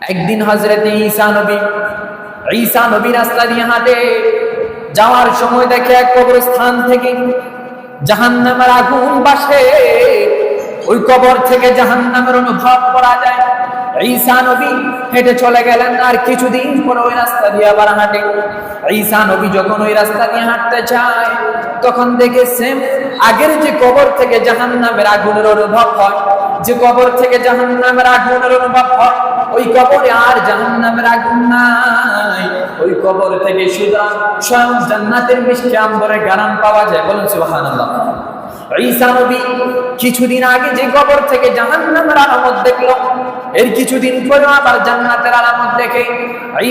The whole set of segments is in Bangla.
একদিন হজরত ঈসা নবী ঈসা নবী রাস্তা দিয়ে হাঁটে। যাওয়ার সময় দেখে এক কবরস্থান থেকে জাহান্নামের আগুন বাসে। ওই কবর থেকে জাহান্নামের অনুভব করা যায়। ঈসা নবী হেঁটে চলে গেলেন আর কিছুদিন পর ওই রাস্তা দিয়ে আবার হাঁটে। ঈসা নবী যখন ওই রাস্তা দিয়ে হাঁটতে চায় তখন দেখে সেম আগের যে কবর থেকে জাহান্নামের আগুনের অনুভব হয়। যে কবর থেকে জাহান্নামের আগুনের অনুভব হয়, ওই কবরে আর জাহান্নামের আগুন নাই। ওই কবর থেকে সুতরাং স্বয়ং জান্নাতের মিষ্টি আম্বরে গারাম পাওয়া যায়। বলুন সুবহানাল্লাহ। কিছুদিন আগে যে কবর থেকে জাহান্নামের আলামত দেখল, এর কিছুদিন পরে আবার জান্নাতের আলামত দেখে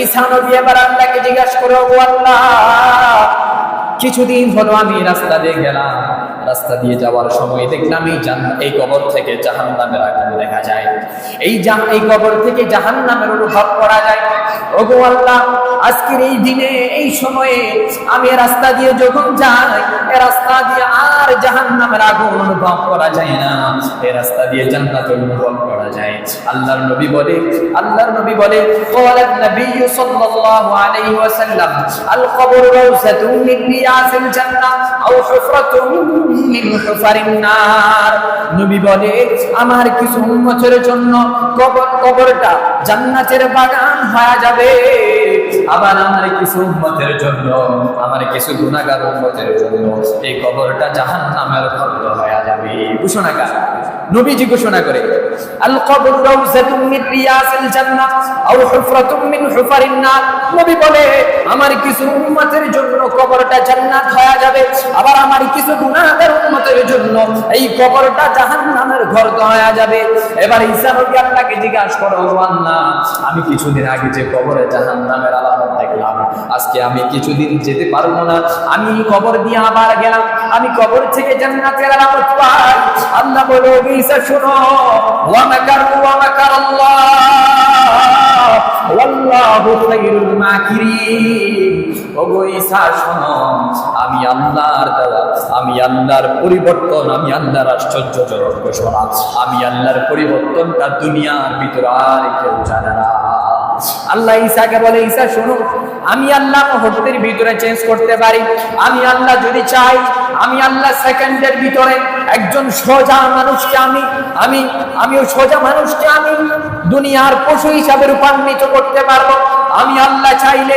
ঈসা নবী এবার আল্লাহকে জিজ্ঞাসা করে আল্লাহ কিছুদিন হলো আমি রাস্তা দিয়ে গেলাম। রাস্তা দিয়ে যাওয়ার সময় দেখলাম এই এই কবর থেকে জাহান নামের আগুন দেখা যায়। এই এই কবর থেকে জাহান নামের অনুভব করা যায়। আজকের এই দিনে, এই সময়ে আমি রাস্তা দিয়ে যখন যাই রাস্তা দিয়ে আর জাহান নামের আগুন অনুভব করা যায় না। এ রাস্তা দিয়ে জান্নাত অনুভব করা করা যায়। আল্লাহর নবী বলে, আল্লাহর নবী বলে ক্বালান নবী সাল্লাল্লাহু আলাইহি ওয়াসাল্লাম আল কবর রাউসাতুন মিন রিয়াসিল জান্নাহ, আও হুফরাতুন মিন হুফারিন নার। নবী বলে, আমার কিছু উম্মতের জন্য কবর, কবরটা জান্নাতের বাগান হয়ে যাবে। আবার আমার কিছু উম্মতের জন্য, আমার কিছু গুনাহগার উম্মতের জন্য এই কবরটা জাহান্নামের খন্ড হয়ে যাবে। ঘোষণা কার। নবীজি ঘোষণা করে গুনাহগার উম্মতের জন্য এই কবরটা জাহান্নামের ঘর হয়ে যাবে। এবার ঈসা নবী জিজ্ঞাসা করো আমি কিছুদিন আগে যে কবরে জাহান্নামের আলামত দেখলাম, আজকে আমি কিছুদিন যেতে পারব না। আমি কবর দিয়ে আবার গেলাম। আমি কবর থেকে জান্নাতের আলামত পাই। আল্লাহ বলে ঈসা শোনো। ওয়া মাকার ওয়া মাকার আল্লাহ ওয়াল্লাহু খায়রুল মাকিরিন। ওগো ঈসা, শোনো, আমি আল্লাহর দেওয়া আমি আল্লাহর পরিবর্তন, আমি আল্লাহর আশ্চর্যজনক ঘোষণা। আমি আল্লাহর পরিবর্তনটা দুনিয়ার ভিতরে আর কেউ জানে না। আল্লাহ ঈসাকে বলে ঈসা শোনো, আমি আল্লাহ মুহূর্তের ভিতরে চেঞ্জ করতে পারি। আমি আল্লাহ যদি চাই, আমি আল্লাহ সেকেন্ডের ভিতরে একজন সোজা মানুষকে আমি আমি আমি ওই সোজা মানুষকে আমি দুনিয়ার পশু হিসাবে রূপান্তরিত করতে পারব। আমি আল্লাহ চাইলে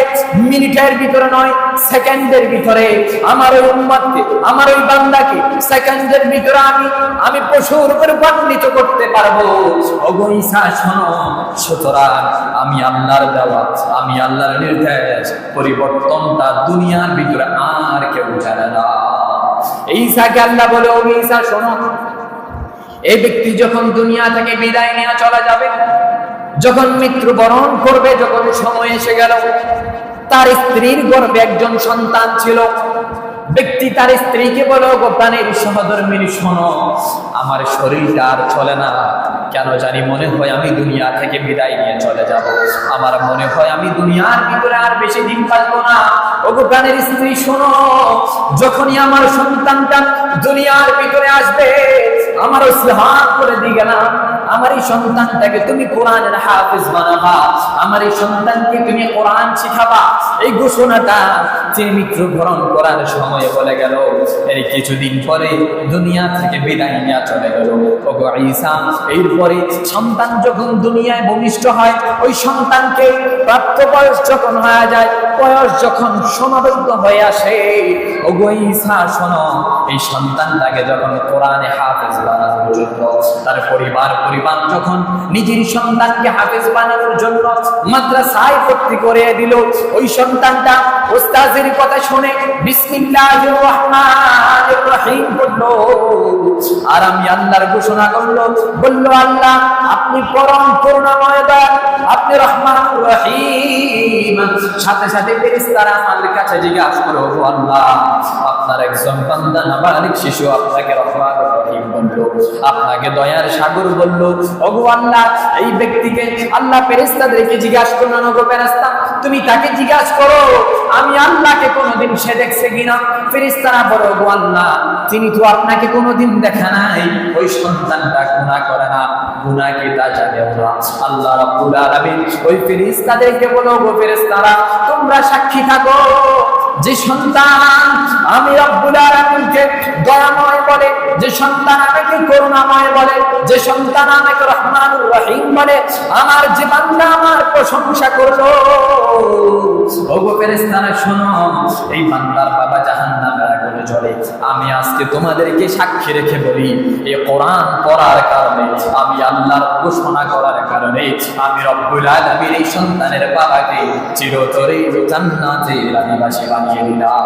মিনিটের ভিতরে নয়, সেকেন্ডের ভিতরে। আমার ওই উম্মাদকে আমার ওই বান্দাকে সেকেন্ডের ভিতরে আমি আমি পশুর উপর রূপান্তরিত করতে পারব। সুতরাং আমি আল্লাহর দেওয়া আমি আল্লাহর নির্দেশ, পরিবর্তনটা দুনিয়ার ভিতরে আর কেউ জানে না। ঈসাকে আল্লাহ বলে ঈসা, শোনো। এই ব্যক্তি যখন দুনিয়া থেকে বিদায় নিয়ে চলে যাবে, যখন মৃত্যুবরণ করবে, যখন সময় এসে গেল তার স্ত্রীর গর্ভে একজন সন্তান ছিল। ব্যক্তি তার স্ত্রীকে বলো গোপানের সহধর্মীর শোনো, আমার শরীরটা আর চলে না। কেন জানি মনে হয় আমি দুনিয়া থেকে বিদায় নিয়ে চলে যাব। আমার মনে হয় আমি দুনিয়ার ভিতরে আর বেশি দিন বাঁচবো না। ও গোপানের স্ত্রী, শোনো, যখনই আমার সন্তানটা দুনিয়ার ভিতরে আসবে আমার হাত করে দিয়ে গেলাম। আমার এই সন্তানটাকে তুমি কোরআনের হাফিজ বানাবা। আমার এই সন্তানকে তুমি কোরআন শিখাবা। এই ঘোষণাটা তিনি মৃত্যুবরণ করার সময় বলে গেল। এর কিছুদিন পরে দুনিয়া থেকে বিদায় নিয়ে চলে গেল। ওগো ঈসা, এরপরে সন্তান যখন দুনিয়ায় ভূমিষ্ঠ হয়, ওই সন্তানকে প্রাপ্ত বয়স যখন হয়ে যায়, বয়স যখন সমাবদ্ধ হয়ে আসে, ওগো ঈসা, শোনো, এই সন্তানটাকে যখন কোরআনে হাফেজ বানানোর তার পরিবার পরিবার যখন নিজের সন্তানকে হাফেজ বানানোর জন্য মাদ্রাসায় ভর্তি করে দিল, ওই সন্তানটা ওস্তাজের কথা শুনে রহমানির আর আমি আল্লাহর ঘোষণা করল। বলল, আল্লাহ, আপনি পরম করুণাময় দয়াল আপনি রহমান রহিম। সাথে সাথে ফেরেশতারা আমাদের কাছে জিজ্ঞাসা করো আল্লাহ, আপনার একজন বান্দা নাবালিক শিশু আপনাকে রহমান রহিম বলল আপনাকে দয়ার সাগর বলল আল্লাহ এই ব্যক্তিকে আল্লাহ ফেরেশতাদেরকে জিজ্ঞাসা করলেন ওগো ফেরেশতা, তুমি তাকে জিজ্ঞাসা করো, আমি আল্লাহকে কোনোদিন সে দেখছে কিনা? ফেরেশতারা বলো আল্লাহ তিনি তো আপনাকে কোনোদিন দেখা নাই, ওই সন্তানটা গুনাহ করে না গুনাহ কি তা জানে ওরা আল্লাহ রাব্বুল আলামিন ওই ফেরেশতাদেরকে বলো ওগো ফেরেশতারা, তোমরা সাক্ষী থাকো। যে সন্তান আমি রব্বুল আলামিনকে দয়াময় বলে, যে সন্তান আমাকে করুণাময় বলে, যে সন্তান আমাকে রহমানুর রহিম বলে, আমার যে বান্দা আমার প্রশংসা করল। ওগো ফেরেশতারা, শোনো, এই বান্দার বাবা জাহান্নামের জ্বলে আমি আজকে তোমাদেরকে সাক্ষী রেখে বলি, এই কোরআন পড়ার কারণে, আমি আল্লাহর ঘোষণা করার কারণে, আমি রব্বুল আলামিন এই সন্তানের বাবাকে চিরতরে জান্নাতের আদিবাসী বানিয়ে দিলাম।